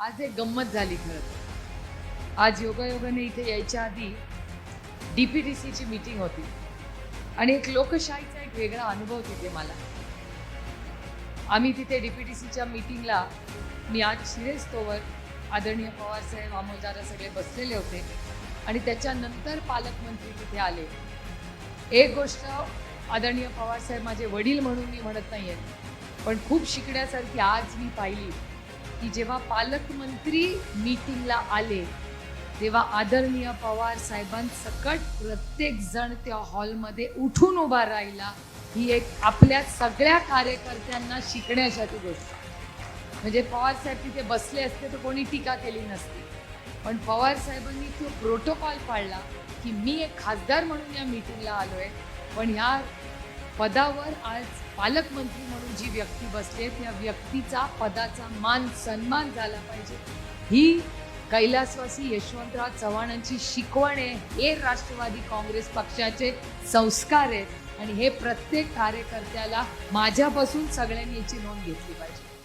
आज एक गंमत झाली खरं आज योगायोगाने इथे यायच्या आधी डी पी टी सीची मीटिंग होती. आणि एक लोकशाहीचा एक वेगळा अनुभव तिथे मला. आम्ही तिथे डी पी टी सीच्या मीटिंगला मी आज शिरेस्तोवर आदरणीय पवारसाहेब अमोलदारा सगळे बसलेले होते. आणि त्याच्यानंतर पालकमंत्री तिथे आले. एक गोष्ट आदरणीय पवारसाहेब माझे वडील म्हणून मी म्हणत नाही आहे पण खूप शिकण्यासारखी आज मी पाहिली. की जेव्हा पालकमंत्री मीटिंगला आले तेव्हा आदरणीय पवार साहेबांसकट प्रत्येक जण त्या हॉलमध्ये उठून उभा राहिला. ही एक आपल्या सगळ्या कार्यकर्त्यांना शिकण्यासाठी गोष्ट. म्हणजे पवार साहेब तिथे बसले असते तर कोणी टीका केली नसती. पण पवार साहेबांनी तो प्रोटोकॉल पाळला की मी एक खासदार म्हणून या मीटिंगला आलो आहे पण ह्या पदावर आज पालकमंत्री म्हणून जी व्यक्ती बसली आहे त्या व्यक्तीचा पदाचा मान सन्मान झाला पाहिजे. ही कैलासवासी यशवंतराव चव्हाणांची शिकवण आहे. हे राष्ट्रवादी काँग्रेस पक्षाचे संस्कार आहेत. आणि हे प्रत्येक कार्यकर्त्याला माझ्यापासून सगळ्यांनी याची नोंद घेतली पाहिजे.